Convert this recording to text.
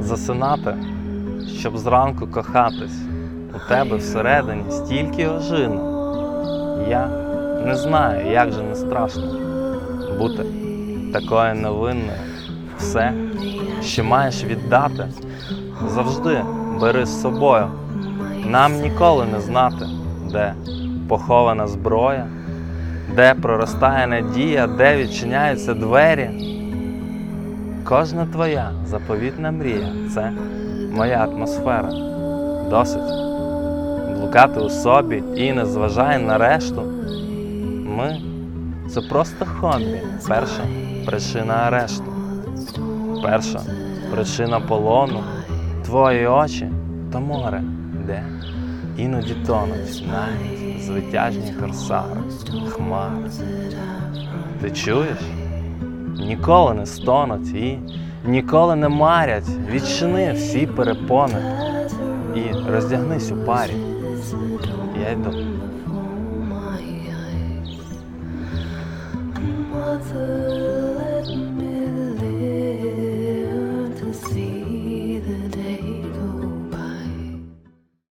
Засинати, щоб зранку кохатись. У тебе всередині стільки ожину. Я не знаю, як же не страшно бути такою невинною. Все, що маєш віддати, завжди бери з собою. Нам ніколи не знати, де похована зброя, де проростає надія, де відчиняються двері. Кожна твоя заповітна мрія це моя атмосфера. Досить блукати у собі і не зважай на решту. Ми це просто хобі. Перша причина арешту. Перша причина полону. Твої очі то море, де Іноді тонуть навіть звитяжні корсари, хмари. Ти чуєш? Ніколи не стонуть і ніколи не марять. Відчини всі перепони і роздягнись у парі. Я йду. Mother